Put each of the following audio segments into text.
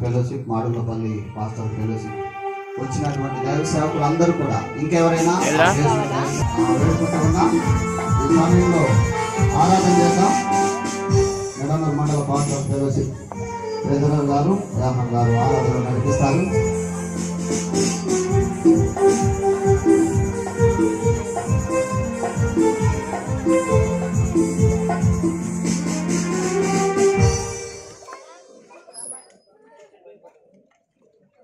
Fellowship మాడులపల్లి pastor fellowship వచ్చినటువంటి దైవ సేవకులు అందరూ కూడా ఇంకెవరైనా? వేడుకుంటూ ఈ సమయంలో ఆరాధన చేద్దాం. ఎడనూరు మండల పాస్టర్ ఫెలోషిప్ ప్రెజరర్ గారు యామన్ గారు ఆరాధన నడిపిస్తారు.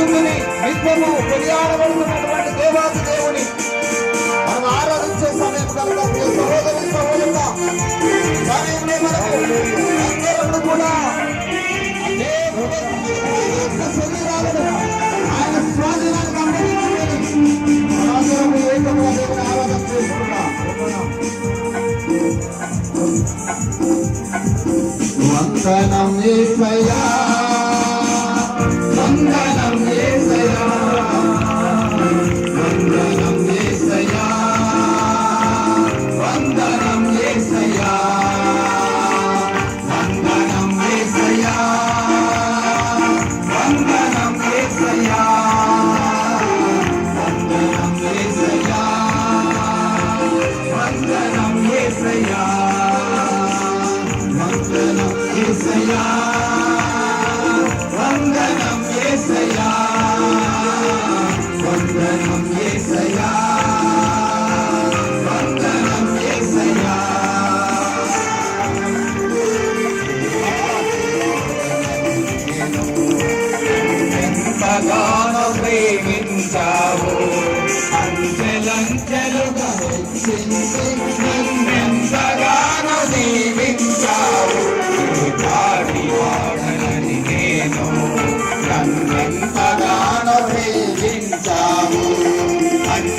పరిశుద్ధిని నిత్యము కొనియాడబడుతున్నటువంటి దేవాది దేవుని. మనం ఆరాధించే సమయం కనుక సహోదరి సహోదరుల సమయంలో మనకు అందరూ కూడా శరీరాలను ఆయన స్వాధీనానికి దేవుని ఆరాధన చేసుకుందాం. వందనం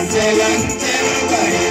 Jai Ram, Jai Ram, Jai Ram.